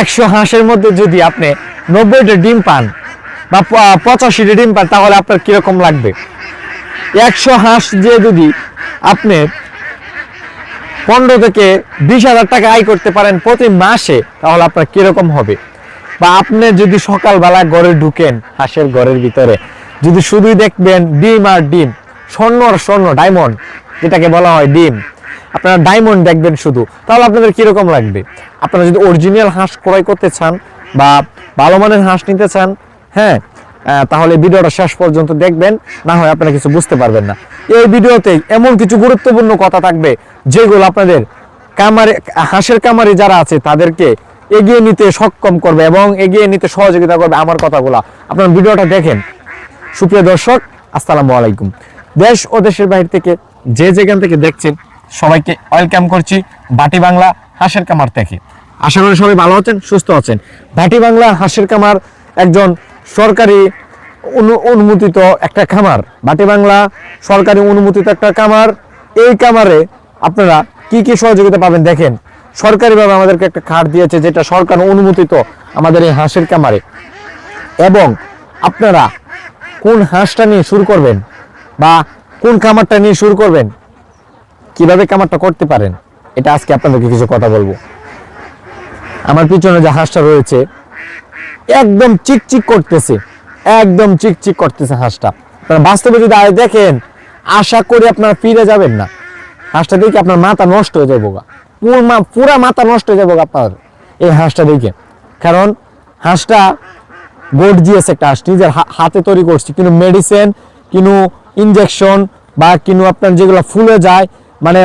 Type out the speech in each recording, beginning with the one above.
একশো হাঁসের মধ্যে যদি আপনি নব্বইটা ডিম পান বা পঁচাশিটা ডিম পান, তাহলে আপনার কীরকম লাগবে? একশো হাঁস দিয়ে যদি আপনি পনেরো থেকে বিশ হাজার টাকা আয় করতে পারেন প্রতি মাসে, তাহলে আপনার কীরকম হবে? বা আপনি যদি সকালবেলা ঘরে ঢুকেন, হাঁসের ঘরের ভিতরে, যদি শুধুই দেখবেন ডিম আর ডিম, স্বর্ণ আর স্বর্ণ, ডায়মন্ড, যেটাকে বলা হয় ডিম আপনারা ডায়মন্ড দেখবেন শুধু। তাহলে আপনাদের কীরকম লাগবে? আপনারা যদি অরিজিনাল হাঁস ক্রয় করতে চান বা ভালো মানের হাঁস নিতে চান হ্যাঁ তাহলে ভিডিওটা শেষ পর্যন্ত দেখবেন, না হয় আপনারা কিছু বুঝতে পারবেন না। এই ভিডিওতে এমন কিছু গুরুত্বপূর্ণ কথা থাকবে, যেগুলো আপনাদের কামারে, হাঁসের কামারে যারা আছে, তাদেরকে এগিয়ে নিতে সক্ষম করবে এবং এগিয়ে নিতে সহযোগিতা করবে আমার কথাগুলো। আপনার ভিডিওটা দেখেন। সুপ্রিয় দর্শক, আসসালামু আলাইকুম। দেশ ও দেশের বাইরে থেকে যে যেখান থেকে দেখছেন সবাইকে ওয়েলকাম করছি বাটি বাংলা হাঁসের কামার থেকে। আশা করি সবাই ভালো আছেন, সুস্থ আছেন। বাটি বাংলা হাঁসের কামার একজন সরকারি অনু- অনুমোদিত একটা খামার। বাটি বাংলা সরকারি অনুমোদিত একটা খামার। এই খামারে আপনারা কি কি সহযোগিতা পাবেন দেখেন। সরকারিভাবে আমাদেরকে একটা খাট দিয়েছে যেটা সরকার অনুমোদিত আমাদের এই হাঁসের খামারে। এবং আপনারা কোন হাঁসটা নিয়ে শুরু করবেন বা কোন খামারটা নিয়ে শুরু করবেন কীভাবে খামারটা করতে পারেন, এটা আজকে আপনাদেরকে কিছু কথা বলব। আমার পিছনে যে হাঁসটা রয়েছে, একদম চিকচিক করতেছে, একদম চিকচিক করতেছে হাঁসটা। আপনারা বাস্তবে যদি আয় দেখেন, আশা করি আপনারা ফিরে যাবেন না। হাঁসটা দেখে আপনার মাথা নষ্ট হয়ে যাব গা পুরো পুরা মাথা নষ্ট হয়ে যাব আপনার এই হাঁসটা দেখে। কারণ হাঁসটা গর্জিয়াস একটা হাঁস, নিজের হাতে তৈরি করছি। কিন্তু মেডিসিন কিন্তু ইনজেকশন বা কিন্তু আপনার যেগুলো ফুলে যায় মানে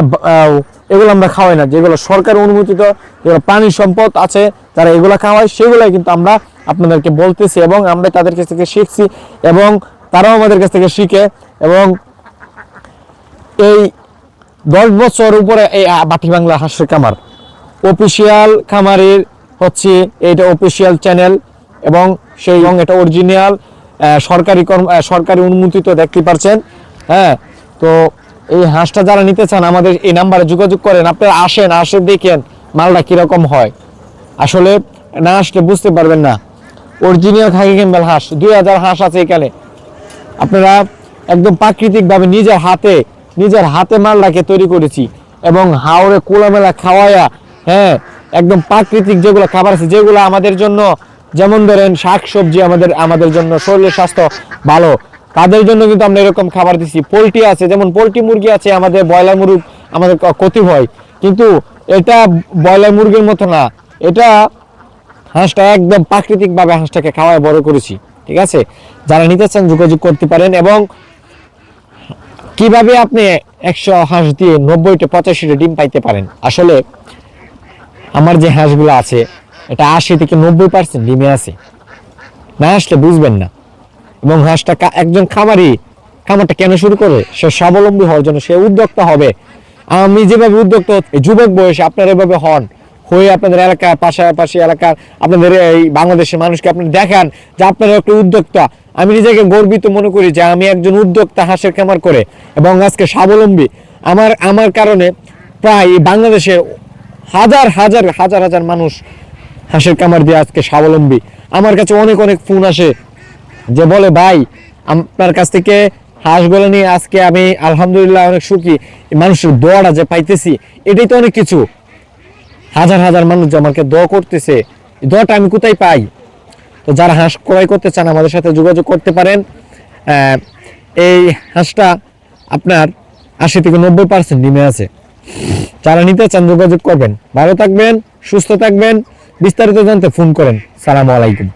এগুলো আমরা খাওয়াই না। যেগুলো সরকার অনুমোদিত, যেগুলো পানি সম্পদ আছে যারা এগুলো খাওয়ায়। সেগুলাই কিন্তু আমরা আপনাদেরকে বলতেছি এবং আমরা তাদের কাছ থেকে শিখছি এবং তারাও আমাদের কাছ থেকে শিখে এবং এই দশ বছর উপরে এই বাটি বাংলা হাঁসের খামার। অফিসিয়াল খামারের হচ্ছে এটা অফিসিয়াল চ্যানেল এবং সেই এবং এটা অরিজিনাল সরকারি কর্ম সরকারি অনুমোদিত দেখতে পারছেন। হ্যাঁ তো এই হাঁসটা যারা নিতে চান, আমাদের এই নাম্বারে যোগাযোগ করেন। আপনারা আসেন, আসে দেখেন মালটা কীরকম হয়। আসলে না আসলে বুঝতে পারবেন না। অরিজিনাল খাকি ক্যাম্বেল হাঁস, দুই হাজার হাঁস আছে এখানে। আপনারা একদম প্রাকৃতিকভাবে নিজের হাতে নিজের হাতে মালটাকে তৈরি করেছি এবং হাওড়ে কোলামেলা খাওয়ায়া হ্যাঁ একদম প্রাকৃতিক যেগুলো খাবার আছে, যেগুলো আমাদের জন্য, যেমন ধরেন শাক সবজি আমাদের আমাদের জন্য শরীরের স্বাস্থ্য ভালো। তাদের জন্য কিন্তু আমরা এরকম খাবার দিচ্ছি পোলট্রি আছে, যেমন পোলট্রি মুরগি আছে, আমাদের ব্রয়লার মুরগ, আমাদের ক্ষতি হয়। কিন্তু এটা ব্রয়লার মুরগির মতো না। এটা হাঁসটা একদম প্রাকৃতিক ভাবে হাঁসটাকে খাওয়ায় বড় করেছি। ঠিক আছে? যারা নিতে চান যোগাযোগ করতে পারেন এবং কীভাবে আপনি একশো হাঁস দিয়ে নব্বইটা, পঁচাশিটা ডিম পাইতে পারেন? আসলে আমার যে হাঁসগুলো আছে, এটা আশি থেকে নব্বই পার্সেন্ট ডিমে আছে। না আসলে বুঝবেন না। এবং হাঁসটা একজন খামারি খামারটা কেন শুরু করে? সে স্বাবলম্বী হওয়ার জন্য সে উদ্যোক্তা হবে। আমি যেভাবে উদ্যোক্তা যুবক বয়সে আপনারা এভাবে হন। হয়ে আপনাদের এলাকার পাশাপাশি এলাকার আপনাদের এই বাংলাদেশের মানুষকে আপনি দেখান যে আপনারা একটা উদ্যোক্তা। আমি নিজেকে গর্বিত মনে করি যে আমি একজন উদ্যোক্তা হাঁসের খামার করে এবং আজকে স্বাবলম্বী। আমার আমার কারণে প্রায় বাংলাদেশে হাজার হাজার হাজার হাজার মানুষ হাঁসের কামার দিয়ে আজকে স্বাবলম্বী। আমার কাছে অনেক অনেক ফোন আসে যে বলে, ভাই, আপনার কাছ থেকে হাঁস হাঁসগুলো নিয়ে আজকে আমি আলহামদুলিল্লাহ অনেক সুখী। মানুষের দোয়াটা যে পাইতেছি, এটাই তো অনেক কিছু। হাজার হাজার মানুষ যে আমাকে দোয়া করতেছে দোয়াটা আমি কোথায় পাই? তো যারা হাঁস ক্রয় করতে চান, আমাদের সাথে যোগাযোগ করতে পারেন। এই হাঁসটা আপনার আশি থেকে নব্বই পার্সেন্ট ডিমে আছে। যারা নিতে চান, যোগাযোগ করবেন। ভালো থাকবেন, সুস্থ থাকবেন। বিস্তারিত জানতে ফোন করেন। সালামু আলাইকুম।